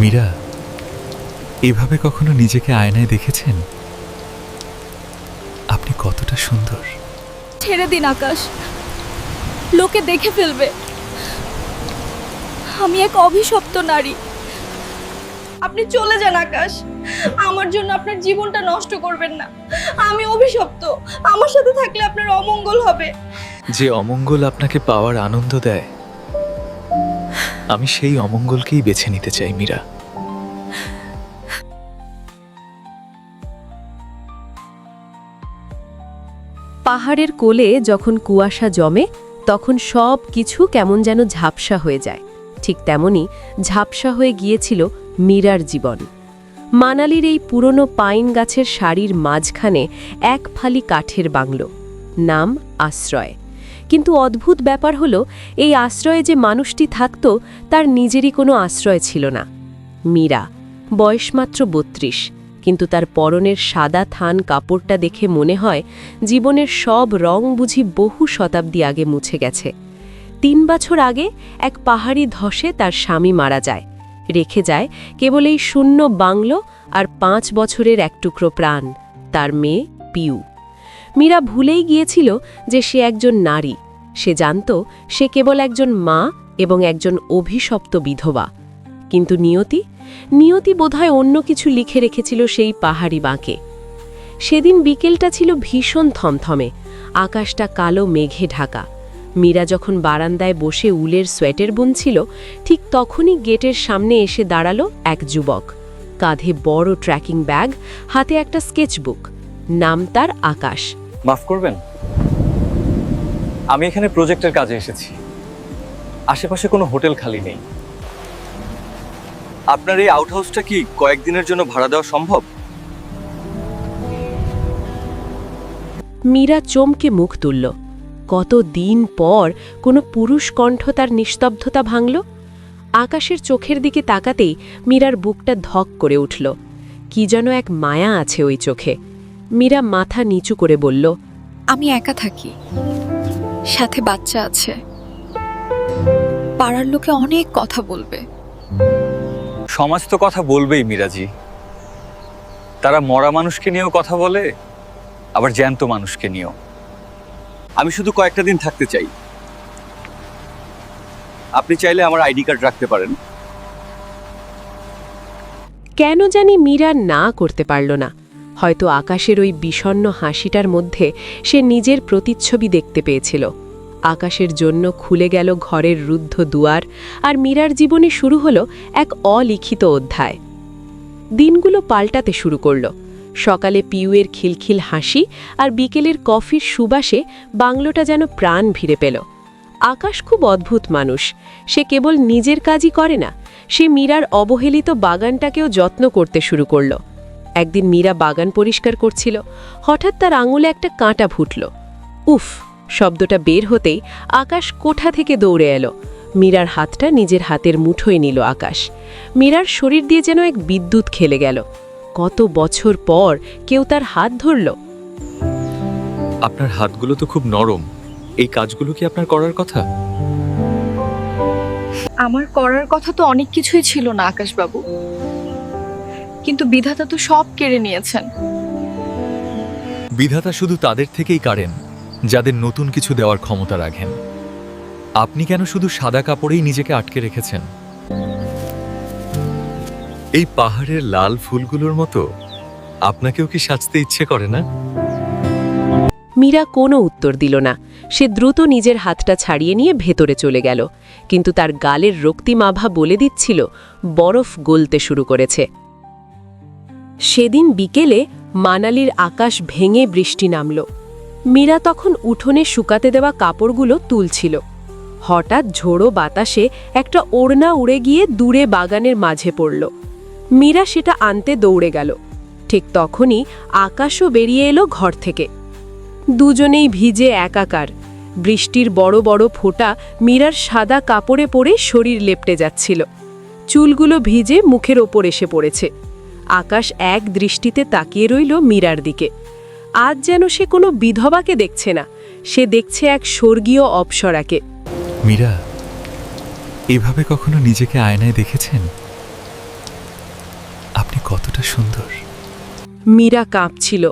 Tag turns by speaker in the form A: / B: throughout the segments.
A: মীরা এভাবে কখনো নিজেকে আয়নায় দেখেছেন? আপনি কতটা সুন্দর।
B: ছেড়ে দিন আকাশ। লোকে দেখে ফেলবে। আমি এক অভিশপ্ত নারী। আপনি চলে যান আকাশ। আমার জন্য আপনার জীবনটা নষ্ট করবেন না। আমি অভিশপ্ত। আমার সাথে থাকলে আপনার অমঙ্গল হবে।
A: যে অমঙ্গল আপনাকে পাওয়ার আনন্দ দেয় আমি সেই অমঙ্গলকেই বেছে নিতে চাই, মীরা।
C: পাহাড়ের কোলে যখন কুয়াশা জমে, তখন সব কিছু কেমন যেন ঝাপসা হয়ে যায়। ঠিক তেমনি ঝাপসা হয়ে গিয়েছিল মীরার জীবন। মানালির এই পুরনো পাইন গাছের সারির মাঝখানে এক ফালি কাঠের বাংলো, নাম আশ্রয়। কিন্তু অদ্ভুত ব্যাপার হলো, এই আশ্রয়ে যে মানুষটি থাকত, তার নিজেরই কোনো আশ্রয় ছিল না। মীরা, বয়স মাত্র বত্রিশ, কিন্তু তার পরনের সাদা থান কাপড়টা দেখে মনে হয়, জীবনের সব রং বুঝি বহু শতাব্দী আগে মুছে গেছে। তিন বছর আগে এক পাহাড়ি ধসে তার স্বামী মারা যায়। রেখে যায় কেবল এই শূন্য বাংলো আর পাঁচ বছরের এক টুকরো প্রাণ, তার মেয়ে পিউ। মীরা ভুলেই গিয়েছিল যে সে একজন নারী। সে জানত সে কেবল একজন মা এবং একজন অভিশপ্ত বিধবা। কিন্তু নিয়তি? নিয়তি বোধহয় অন্য কিছু লিখে রেখেছিল সেই পাহাড়ি বাঁকে। সেদিন বিকেলটা ছিল ভীষণ থমথমে। আকাশটা কালো, মেঘে ঢাকা। মীরা যখন বারান্দায় বসে উলের সোয়েটার বুনছিল, ঠিক তখনই গেটের সামনে এসে দাঁড়াল এক যুবক। কাঁধে বড় ট্র্যাকিং ব্যাগ, হাতে একটা স্কেচবুক। নাম তার আকাশ।
D: মাফ করবেন আমি এখানে প্রজেক্টের কাজে এসেছি। আশেপাশে কোনো হোটেল খালি নেই। আপনার এই আউট হাউসটা কি কয়েকদিনের জন্য ভাড়া দেওয়া সম্ভব?
C: মীরা চমকে মুখ তুলল। কত দিন পর কোনো পুরুষ কণ্ঠ তার নিস্তব্ধতা ভাঙল। আকাশের চোখের দিকে তাকাতেই মীরার বুকটা ধক করে উঠল। কি যেন এক মায়া আছে ওই চোখে। মীরা মাথা নিচু করে বলল
B: আমি একা থাকি। সাথে বাচ্চা আছে। পাড়ার লোকে অনেক কথা বলবে।
D: সমাজ তো কথা বলবেই মিরাজি। তারা মরা মানুষকে নিয়েও কথা বলে আবার জ্যান্ত মানুষকে নিয়েও। আমি শুধু কয়েকটা দিন থাকতে চাই। আপনি চাইলে আমার আইডি কার্ড রাখতে পারেন।
C: কেন জানি মীরা না করতে পারল না। হয়তো আকাশের ওই বিষণ্ণ হাসিটার মধ্যে সে নিজের প্রতিচ্ছবি দেখতে পেয়েছিল। আকাশের জন্য খুলে গেল ঘরের রুদ্ধ দুয়ার আর মীরার জীবনে শুরু হলো এক অলিখিত অধ্যায়। দিনগুলো পাল্টাতে শুরু করল। সকালে পিউয়ের খিলখিল হাসি আর বিকেলের কফির সুবাসে বাংলোটা যেন প্রাণ ভিড়ে পেল। আকাশ খুব অদ্ভুত মানুষ। সে কেবল নিজের কাজই করে না, সে মীরার অবহেলিত বাগানটাকেও যত্ন করতে শুরু করল। একদিন মীরা বাগান পরিষ্কার করছিল। হঠাৎ তার আঙুলে একটা কাঁটা ফুটল। উফ শব্দটা বের হতেই আকাশ কোঠা থেকে দৌড়ে এলো। মীরার হাতটা নিজের হাতের মুঠোয় নিল আকাশ। মীরার শরীর দিয়ে যেন এক বিদ্যুৎ খেলে গেল। কত বছর পর কেউ তার হাত ধরল।
A: আপনার হাতগুলো তো খুব নরম। এই কাজগুলো কি আপনার করার কথা?
B: আমার করার কথা তো অনেক কিছুই ছিল না আকাশবাবু। কিন্তু বিধাতা তো সব কেড়ে নিয়েছেন।
A: বিধাতা শুধু তাদের থেকেই কাড়েন যাদের নতুন কিছু দেওয়ার ক্ষমতা রাখেন। আপনি কেন শুধু সাদা কাপড়েই নিজেকে আটকে রেখেছেন? এই পাহাড়ের লাল ফুলগুলোর মতো আপনাকেও কি সাজতে ইচ্ছে করে না?
C: মীরা কোনো উত্তর দিল না। সে দ্রুত নিজের হাতটা ছাড়িয়ে নিয়ে ভেতরে চলে গেল। কিন্তু তার গালের রক্তিমাভা বলে দিচ্ছিল বরফ গলতে শুরু করেছে। সেদিন বিকেলে মানালির আকাশ ভেঙে বৃষ্টি নামল। মীরা তখন উঠোনে শুকাতে দেওয়া কাপড়গুলো তুলছিল। হঠাৎ ঝোড়ো বাতাসে একটা ওড়না উড়ে গিয়ে দূরে বাগানের মাঝে পড়ল। মীরা সেটা আনতে দৌড়ে গেল। ঠিক তখনই আকাশও বেরিয়ে এলো ঘর থেকে। দুজনেই ভিজে একাকার। বৃষ্টির বড় বড় ফোঁটা মীরার সাদা কাপড়ে পরে শরীর লেপটে যাচ্ছিল। চুলগুলো ভিজে মুখের ওপর এসে পড়েছে। আকাশ এক দৃষ্টিতে তাকিয়ে রইল মীরার দিকে। আজ যেন সে কোনো বিধবাকে দেখছে না সে দেখছে এক স্বর্গীয় অপসরাকে।
A: মীরা এভাবে কখনো নিজেকে আয়নায় দেখেছেন? আপনি কতটা সুন্দর।
C: মীরা কাঁপছিল।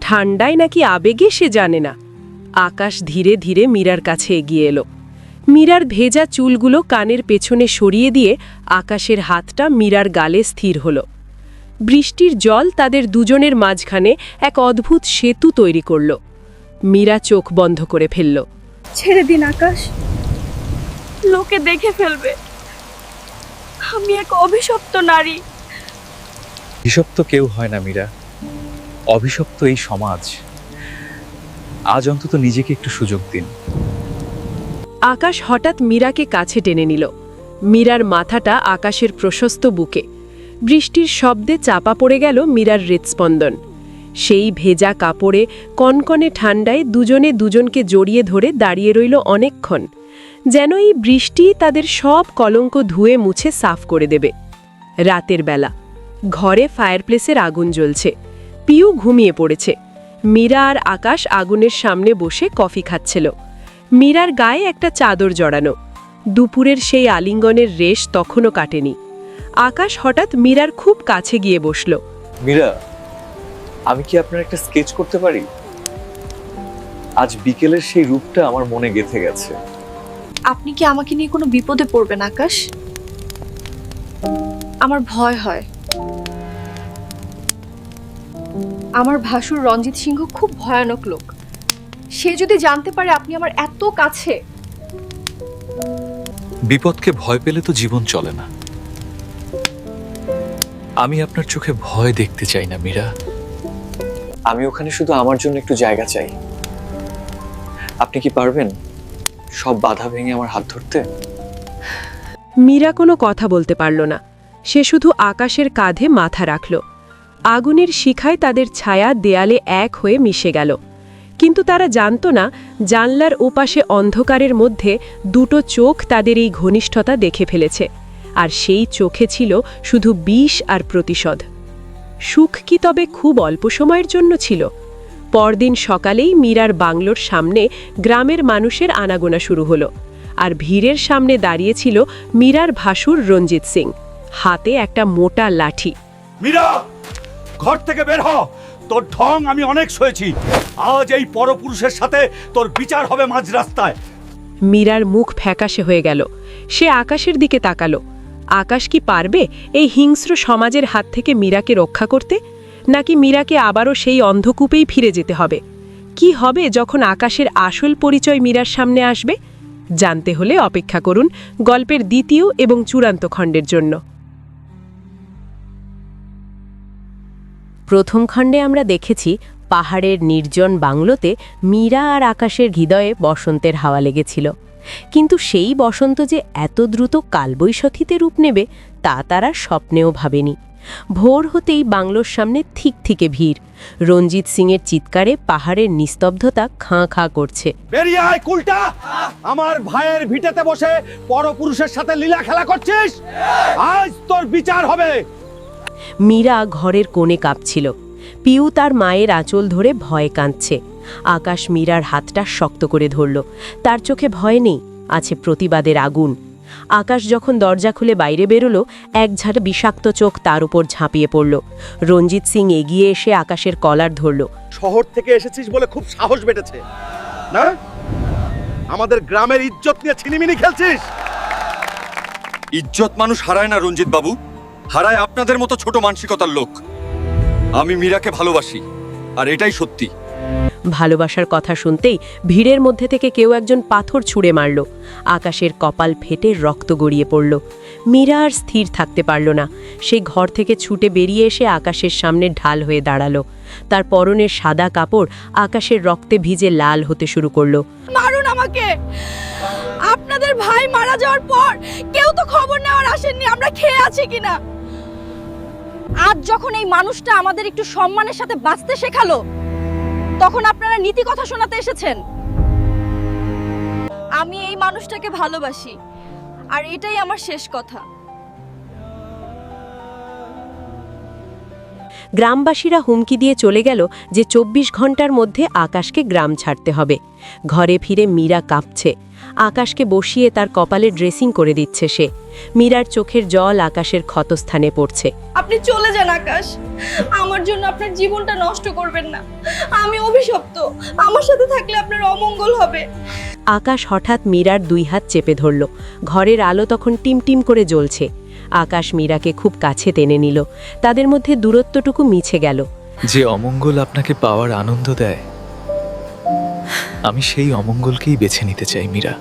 C: ঠান্ডায় নাকি আবেগে সে জানে না। আকাশ ধীরে ধীরে মীরার কাছে এগিয়ে এলো। মীরার ভেজা চুলগুলো কানের পেছনে সরিয়ে দিয়ে আকাশের হাতটা মীরার গালে স্থির হলো। বৃষ্টির জল তাদের দুজনের মাঝখানে এক অদ্ভুত সেতু তৈরি করল। মীরা চোখ বন্ধ করে ফেলল।
B: ছেড়ে দিন আকাশ। লোকে দেখে ফেলবে। আমি এক অভিশপ্ত নারী।
A: অভিশপ্ত কেউ হয় না মীরা। অভিশপ্ত এই সমাজ। আজ অন্তত নিজেকে একটু সুযোগ দিন।
C: আকাশ হঠাৎ মীরাকে কাছে টেনে নিল। মীরার মাথাটা আকাশের প্রশস্ত বুকে। বৃষ্টির শব্দে চাপা পড়ে গেল মীরার হৃৎস্পন্দন। সেই ভেজা কাপড়ে কনকনে ঠান্ডায় দুজনে দুজনকে জড়িয়ে ধরে দাঁড়িয়ে রইল অনেকক্ষণ। যেন এই বৃষ্টি তাদের সব কলঙ্ক ধুয়ে মুছে সাফ করে দেবে। রাতের বেলা ঘরে ফায়ারপ্লেসের আগুন জ্বলছে। পিউ ঘুমিয়ে পড়েছে। মীরা আর আকাশ আগুনের সামনে বসে কফি খাচ্ছিল। মীরার গায়ে একটা চাদর জড়ানো। দুপুরের সেই আলিঙ্গনের রেশ তখনও কাটেনি। আকাশ হঠাৎ মীরার খুব কাছে গিয়ে বসল।
D: মীরা আমি কি আপনার একটা স্কেচ করতে পারি? আজ বিকেলের সেই রূপটা আমার মনে গেঁথে গেছে।
B: আপনি কি আমাকে নিয়ে কোনো বিপদে পড়বেন আকাশ? আমার ভয় হয়। আমার ভাসুর রঞ্জিত সিংহ খুব ভয়ানক লোক। সে যদি জানতে পারে আপনি আমার এত কাছে।
A: বিপদকে ভয় পেলে তো জীবন চলে না। আমি আপনার চোখে ভয় দেখতে চাই না মীরা।
D: আমি ওখানে শুধু আমার জন্য একটু জায়গা চাই। আপনি কি পারবেন সব বাধা ভেঙে আমার হাত ধরতে?
C: মীরা কোনো কথা বলতে পারল না। সে শুধু আকাশের কাঁধে মাথা রাখল। আগুনের শিখায় তাদের ছায়া দেয়ালে এক হয়ে মিশে গেল। কিন্তু তারা জানত না জানলার ওপাশে অন্ধকারের মধ্যে দুটো চোখ তাদের এই ঘনিষ্ঠতা দেখে ফেলেছে। আর সেই চোখে ছিল শুধু বিষ আর প্রতিশোধ। সুখ কি তবে খুব অল্প সময়ের জন্য ছিল। পরদিন সকালেই মীরার বাংলোর সামনে গ্রামের মানুষের আনাগোনা শুরু হলো আর ভিড়ের সামনে দাঁড়িয়েছিল মীরার ভাসুর রঞ্জিত সিং। হাতে একটা মোটা লাঠি।
E: মীরা ঘর থেকে বের হ। তোর ঢং আমি অনেক সয়েছি। আজ এই পরপুরুষের সাথে তোর বিচার হবে মাঝ রাস্তায়
C: মীরার মুখ ফ্যাকাশে হয়ে গেল। সে আকাশের দিকে তাকালো। আকাশ কি পারবে এই হিংস্র সমাজের হাত থেকে মীরাকে রক্ষা করতে? নাকি মীরাকে আবারও সেই অন্ধকূপেই ফিরে যেতে হবে? কি হবে যখন আকাশের আসল পরিচয় মীরার সামনে আসবে? জানতে হলে অপেক্ষা করুন গল্পের দ্বিতীয় এবং চূড়ান্ত খণ্ডের জন্য। প্রথম খণ্ডে আমরা দেখেছি পাহাড়ের নির্জন বাংলোতে মীরা আর আকাশের হৃদয়ে বসন্তের হাওয়া লেগেছিল। কিন্তু সেই বসন্ত যে এত দ্রুত কালবৈশাখীতে রূপ নেবে তা তারা স্বপ্নেও ভাবেনি। ভোর হতেই বাংলোর সামনে ঠিক থেকে ভিড়। রঞ্জিত সিংয়ের চিৎকারে পাহাড়ের নিস্তব্ধতা খাঁ খাঁ করছে।
E: বেরিয়ে আয় কুলটা! আমার ভাইয়ের ভিটেতে বসে পরপুরুষের সাথে লীলা খেলা করছিস? আজ তোর বিচার হবে।
C: মীরা ঘরের কোণে কাঁপছিল। পিউ তার মায়ের আঁচল ধরে ভয়ে কাঁদছে। আকাশ মীরার হাতটা শক্ত করে ধরল। তার চোখে ভয় নেই আছে প্রতিবাদের আগুন। আকাশ যখন দরজা খুলে বাইরে বেরোলো এক ঝাড় বিষাক্ত চোখ তার উপর ঝাঁপিয়ে পড়ল। রঞ্জিত সিং এগিয়ে এসে আকাশের কলার ধরল।
E: শহর থেকে এসেছিস বলে খুব সাহস বেড়েছে। না? আমাদের গ্রামের ইজ্জত নিয়ে ছিনিমিনি খেলছিস।
D: ইজ্জত মানুষ হারায় না রঞ্জিত বাবু। হারায় আপনাদের মতো ছোট মানসিকতার লোক। আমি মীরাকে ভালোবাসি আর এটাই সত্যি।
C: ভালোবাসার কথা শুনতেই ভিড়ের মধ্যে থেকে কেউ একজন পাথর ছুঁড়ে মারল। আকাশের কপাল ফেটে রক্ত গড়িয়ে পড়ল। মীরা আর স্থির থাকতে পারল না। সে ঘর থেকে ছুটে বেরিয়ে এসে আকাশের সামনে ঢাল হয়ে দাঁড়াল। তার পরনের সাদা কাপড় আকাশের রক্তে ভিজে লাল হতে শুরু করল।
B: মারুন আমাকে! আপনাদের ভাই মারা যাওয়ার পর কেউ তো খবর নেওয়ার আসেননি, আমরা খেয়ে আছি কিনা? আজ যখন এই মানুষটা আমাদের একটু সম্মানের সাথে বাঁচতে শেখালো তখন আপনারা নীতি কথা শোনাতে এসেছেন? আমি এই মানুষটাকে ভালোবাসি, আর এটাই আমার শেষ কথা।
C: গ্রামবাসীরা হুমকি দিয়ে চলে গেল যে চব্বিশ ঘণ্টার মধ্যে আকাশকে গ্রাম ছাড়তে হবে। ঘরে ফিরে মীরা কাঁপছে। আকাশকে বসিয়ে তার কপালে ড্রেসিং করে দিচ্ছে সে। মীরার চোখের জল আকাশের ক্ষতস্থানে পড়ছে।
B: আপনি চলে যান আকাশ। আমার জন্য আপনার জীবনটা নষ্ট করবেন না। আমি অভিশপ্ত। আমার সাথে থাকলে আপনার অমঙ্গল হবে।
C: আকাশ হঠাৎ মীরার দুই হাত চেপে ধরল। ঘরের আলো তখন টিমটিম করে জ্বলছে। আকাশ মীরাকে খুব কাছে টেনে নিল। তাদের মধ্যে দূরত্বটুকু মিছে গেল।
A: যে অমঙ্গল আপনাকে পাওয়ার আনন্দ দেয় আমি সেই অমঙ্গলকেই বেছে নিতে চাই মীরা।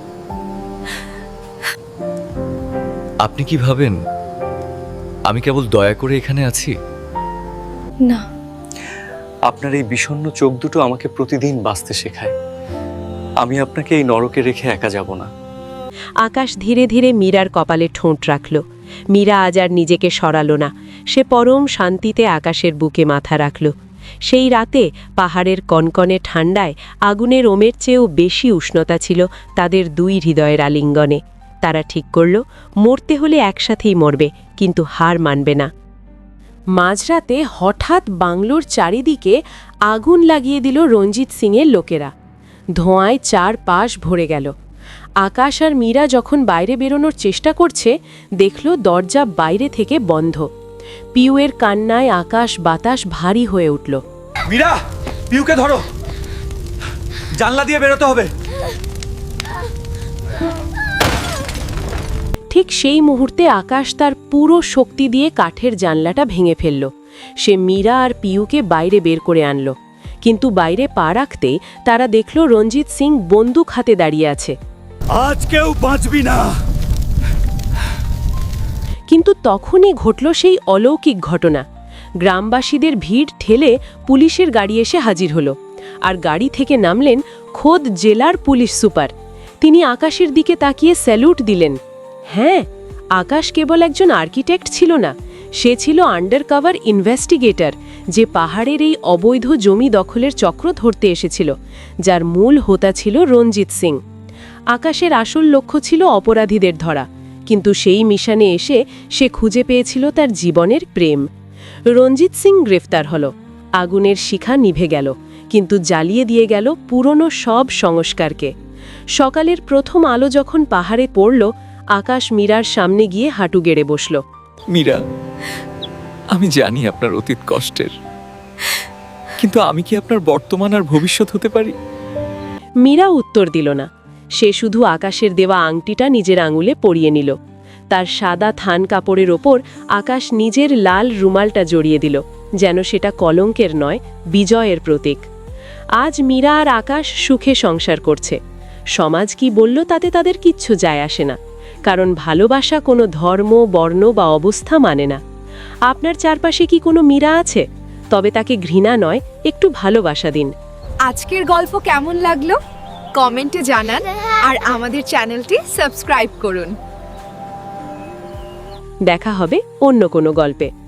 A: আপনি কি ভাবেন? আমি কেবল দয়া করে এখানে আছি?
B: না।
D: আপনার এই বিষণ্ণ চোখ দুটো আমাকে প্রতিদিন বাঁচতে শেখায়। আমি আপনাকে এই নরকে রেখে একা যাব না।
C: আকাশ ধীরে ধীরে মীরার কপালে ঠোঁট রাখল। মীরা আজ আর নিজেকে সরালো না। সে পরম শান্তিতে আকাশের বুকে মাথা রাখল। সেই রাতে পাহাড়ের কনকনে ঠান্ডায় আগুনের ওমের চেয়েও বেশি উষ্ণতা ছিল তাদের দুই হৃদয়ের আলিঙ্গনে। তারা ঠিক করল, মরতে হলে একসাথেই মরবে, কিন্তু হার মানবে না। মাঝরাতে হঠাৎ বাংলোর চারিদিকে আগুন লাগিয়ে দিল রঞ্জিত সিংয়ের লোকেরা। ধোঁয়ায় চার পাশ ভরে গেল। আকাশ আর মীরা যখন বাইরে বেরোনোর চেষ্টা করছে, দেখল দরজা বাইরে থেকে বন্ধ। পিউয়ের কান্নায় আকাশ বাতাস ভারী হয়ে উঠল।
E: মীরা পিউকে ধরো। জানলা দিয়ে বেরোতে হবে।
C: ঠিক সেই মুহূর্তে আকাশ তার পুরো শক্তি দিয়ে কাঠের জানলাটা ভেঙে ফেলল। সে মীরা আর পিউকে বাইরে বের করে আনল। কিন্তু বাইরে পা রাখতেই তারা দেখল রঞ্জিত সিং বন্দুক হাতে দাঁড়িয়ে আছে।
E: আজ কেউ বাঁচবি না।
C: কিন্তু তখনই ঘটল সেই অলৌকিক ঘটনা। গ্রামবাসীদের ভিড় ঠেলে পুলিশের গাড়ি এসে হাজির হলো। আর গাড়ি থেকে নামলেন খোদ জেলার পুলিশ সুপার। তিনি আকাশের দিকে তাকিয়ে স্যালুট দিলেন। হ্যাঁ আকাশ কেবল একজন আর্কিটেক্ট ছিল না, সে ছিল আন্ডার কভার ইনভেস্টিগেটর, যে পাহাড়ের এই অবৈধ জমি দখলের চক্র ধরতে এসেছিল, যার মূল হোতা ছিল রঞ্জিত সিং। আকাশের আসল লক্ষ্য ছিল অপরাধীদের ধরা, কিন্তু সেই মিশনে এসে সে খুঁজে পেয়েছিল তার জীবনের প্রেম। রঞ্জিত সিং গ্রেফতার হল। আগুনের শিখা নিভে গেল কিন্তু জ্বালিয়ে দিয়ে গেল পুরনো সব সংস্কারকে। সকালের প্রথম আলো যখন পাহাড়ে পড়ল আকাশ মীরার সামনে গিয়ে হাঁটু গেড়ে বসল।
A: মীরা আমি জানি আপনার অতীত কষ্টের কিন্তু আমি কি আপনার বর্তমান আর ভবিষ্যৎ হতে পারি?
C: মীরা উত্তর দিল না। সে শুধু আকাশের দেওয়া আংটিটা নিজের আঙুলে পরিয়ে নিল। তার সাদা থান কাপড়ের ওপর আকাশ নিজের লাল রুমালটা জড়িয়ে দিল, যেন সেটা কলঙ্কের নয়, বিজয়ের প্রতীক। আজ মীরা আর আকাশ সুখে সংসার করছে। সমাজ কি বলল তাতে তাদের কিচ্ছু যায় আসে না, কারণ ভালোবাসা কোনো ধর্ম, বর্ণ বা অবস্থা মানে না। আপনার চারপাশে কি কোনো মীরা আছে? তবে তাকে ঘৃণা নয়, একটু ভালোবাসা দিন।
F: আজকের গল্প কেমন লাগল? কমেন্টে জানান আর আমাদের চ্যানেলটি সাবস্ক্রাইব করুন।
C: দেখা হবে অন্য কোনো গল্পে।